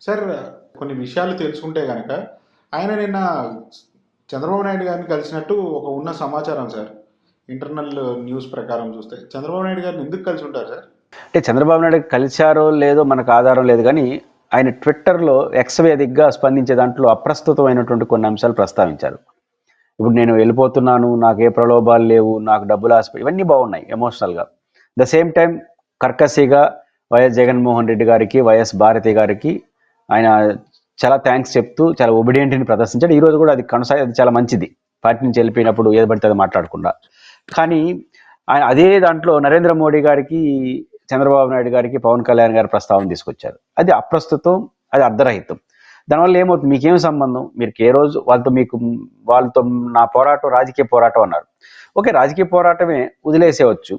Sir కొన్ని విషయాలు తెలుసుకుంటే కనుక ఆయన నిన్న చంద్రబాబు నాయుడు గారిని కలిసినట్టు ఒక ఉన్న సమాచారం సార్. ఇంటర్నల్ న్యూస్ ప్రకారం చూస్తే. చంద్రబాబు నాయుడు గారిని ఎందుకు కలిసి ఉంటారు సార్? అంటే చంద్రబాబు నాయుడు కలిశారో లేదో మనకు ఆధారం లేదు కానీ ఆయన ట్విట్టర్లో ఎక్స్వేదిగ్గా స్పందించే దాంట్లో అప్రస్తుతమైనటువంటి కొన్ని అంశాలు ప్రస్తావించారు. ఇప్పుడు నేను వెళ్ళిపోతున్నాను నాకు ఏ ప్రలోభాలు లేవు నాకు డబ్బులు ఆశ ఇవన్నీ బాగున్నాయి ఎమోషనల్గా. ద సేమ్ టైం కర్కసీగా వైఎస్ జగన్మోహన్ రెడ్డి గారికి వైఎస్ భారతి గారికి ఆయన చాలా థ్యాంక్స్ చెప్తూ చాలా ఒబిడియంట్ని ప్రదర్శించాడు. ఈరోజు కూడా అది కొనసాగి అది చాలా మంచిది. పార్టీ నుంచి వెళ్ళిపోయినప్పుడు ఏది పడితే అది మాట్లాడకుండా. కానీ ఆయన అదే దాంట్లో నరేంద్ర మోడీ గారికి చంద్రబాబు నాయుడు గారికి పవన్ కళ్యాణ్ గారి ప్రస్తావన తీసుకొచ్చారు. అది అప్రస్తుతం అది అర్ధరహితం. దానివల్ల ఏమవుతుంది? మీకేం సంబంధం? మీరు ఏ రోజు వాళ్ళతో మీకు వాళ్ళతో నా పోరాటం రాజకీయ పోరాటం అన్నారు. ఓకే రాజకీయ పోరాటమే వదిలేసేవచ్చు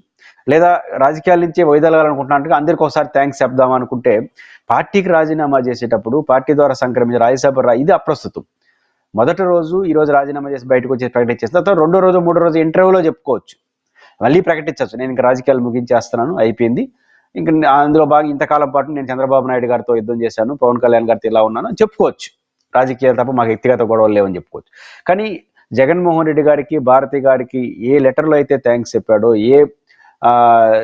లేదా రాజకీయాల నుంచి వైదొలగాలనుకుంటున్నట్టుగా అందరికి ఒకసారి థ్యాంక్స్ చెప్దాం అనుకుంటే పార్టీకి రాజీనామా చేసేటప్పుడు పార్టీ ద్వారా సంక్రమించిన రాజ్యసభ రా- ఇది అప్రస్తుతం. మొదటి రోజు ఈ రోజు రాజీనామా చేసి బయటకు వచ్చి ప్రకటించేస్తే తర్వాత రెండో రోజు మూడో రోజు ఇంటర్వ్యూలో చెప్పుకోవచ్చు. మళ్ళీ ప్రకటించవచ్చు. నేను ఇంకా రాజకీయాలు ముగించేస్తున్నాను అయిపోయింది. ఇంకా అందులో బాగా ఇంతకాలం పాటు నేను చంద్రబాబు నాయుడు గారితో యుద్ధం చేశాను పవన్ కళ్యాణ్ గారితో ఇలా ఉన్నాను చెప్పుకోవచ్చు. రాజకీయాలు తప్ప మాకు వ్యక్తిగత గొడవలు లేవని చెప్పుకోవచ్చు. కానీ జగన్మోహన్ రెడ్డి గారికి భారతి గారికి ఏ లెటర్లో అయితే థ్యాంక్స్ చెప్పాడో ఏ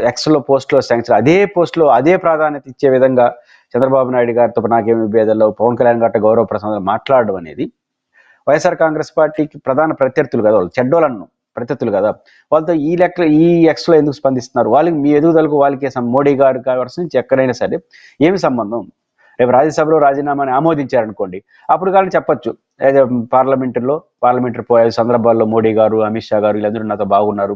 ఎక్స్లో పోస్ట్లో శాంక్షన్ అదే పోస్ట్లో అదే ప్రాధాన్యత ఇచ్చే విధంగా చంద్రబాబు నాయుడు గారితో నాకేమి విభేదాలు పవన్ కళ్యాణ్ గారితో గౌరవ ప్రసంగం మాట్లాడడం అనేది వైఎస్ఆర్ కాంగ్రెస్ పార్టీకి ప్రధాన ప్రత్యర్థులు కదా వాళ్ళు చెడ్డోళ్ళను ప్రత్యర్థులు కదా. వాళ్ళతో ఈ లెక్క ఈ ఎక్స్లో ఎందుకు స్పందిస్తున్నారు? వాళ్ళకి మీ ఎదుగుదలకు వాళ్ళకి మోడీ గారు కావాల్సిన నుంచి ఎక్కడైనా సరే ఏమి సంబంధం? రేపు రాజ్యసభలో రాజీనామాని ఆమోదించారనుకోండి అప్పుడు కానీ చెప్పొచ్చు. ఏదో పార్లమెంటులో పార్లమెంటరీ పోయే సందర్భాల్లో మోడీ గారు అమిత్ షా గారు వీళ్ళందరూ నాతో బాగున్నారు.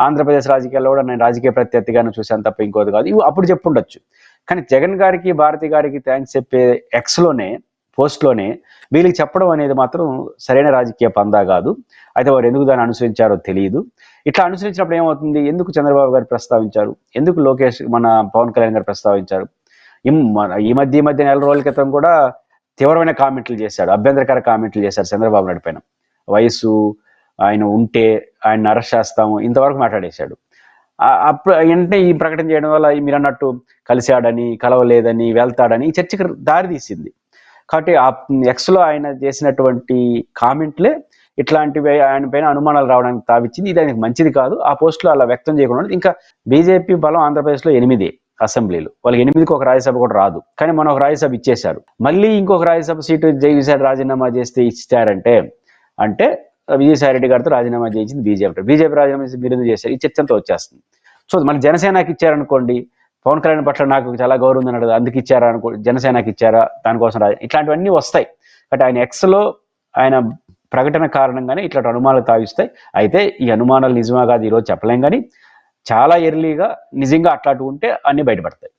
ఆంధ్రప్రదేశ్ రాజకీయాల్లో కూడా నేను రాజకీయ ప్రత్యర్థిగాను చూశాను తప్ప ఇంకోటి కాదు. ఇవి అప్పుడు చెప్పుండొచ్చు. కానీ జగన్ గారికి భారతి గారికి థ్యాంక్స్ చెప్పే ఎక్స్లోనే పోస్ట్లోనే వీళ్ళకి చెప్పడం అనేది మాత్రం సరైన రాజకీయ పందా కాదు. అయితే వారు ఎందుకు దాన్ని అనుసరించారో తెలియదు. ఇట్లా అనుసరించినప్పుడు ఏమవుతుంది? ఎందుకు చంద్రబాబు గారు ప్రస్తావించారు? ఎందుకు లోకేష్ మన పవన్ కళ్యాణ్ గారు ప్రస్తావించారు? ఈ మధ్య ఈ మధ్య నెల రోజుల క్రితం కూడా తీవ్రమైన కామెంట్లు చేశాడు. అభ్యంతరకర కామెంట్లు చేశారు చంద్రబాబు నాయుడు పైన. వయసు ఆయన ఉంటే ఆయన అరెస్ట్ చేస్తాము ఇంతవరకు మాట్లాడేశాడు. అప్పుడు వెంటనే ఈ ప్రకటన చేయడం వల్ల ఈ మీరు అన్నట్టు కలిశాడని కలవలేదని వెళ్తాడని ఈ చర్చకు దారి తీసింది. కాబట్టి ఆ ఎక్స్లో ఆయన చేసినటువంటి కామెంట్లే ఇట్లాంటివి ఆయన పైన అనుమానాలు రావడానికి తావిచ్చింది. ఇది ఆయనకు మంచిది కాదు. ఆ పోస్టులో అలా వ్యక్తం చేయకుండా ఇంకా బీజేపీ బలం ఆంధ్రప్రదేశ్లో ఎనిమిది అసెంబ్లీలు. వాళ్ళకి ఎనిమిదికి ఒక రాజ్యసభ కూడా రాదు. కానీ మనం ఒక రాజ్యసభ ఇచ్చేశారు. మళ్ళీ ఇంకొక రాజ్యసభ సీటు జగదీశ్వర్ రాజీనామా చేస్తే ఇచ్చారంటే అంటే విజయసాయి రెడ్డి గారితో రాజీనామా చేయించింది బీజేపీ. బీజేపీ రాజీనామా చేసి మీరు ఎందుకు చేశారు? ఈ చర్చంతో వచ్చేస్తుంది. సో మన జనసేనకి ఇచ్చారనుకోండి పవన్ కళ్యాణ్ పట్ల నాకు చాలా గౌరవం ఉందని అందుకు ఇచ్చారా అనుకో జనసేనకి ఇచ్చారా? దానికోసం రాజ ఇట్లాంటివన్నీ వస్తాయి. బట్ ఆయన ఎక్స్లో ఆయన ప్రకటన కారణంగానే ఇట్లాంటి అనుమానాలు తావిస్తాయి. అయితే ఈ అనుమానాలు నిజమా కాదు ఈరోజు చెప్పలేం కానీ చాలా ఎర్లీగా నిజంగా అట్లాంటివి ఉంటే అన్ని బయటపడతాయి.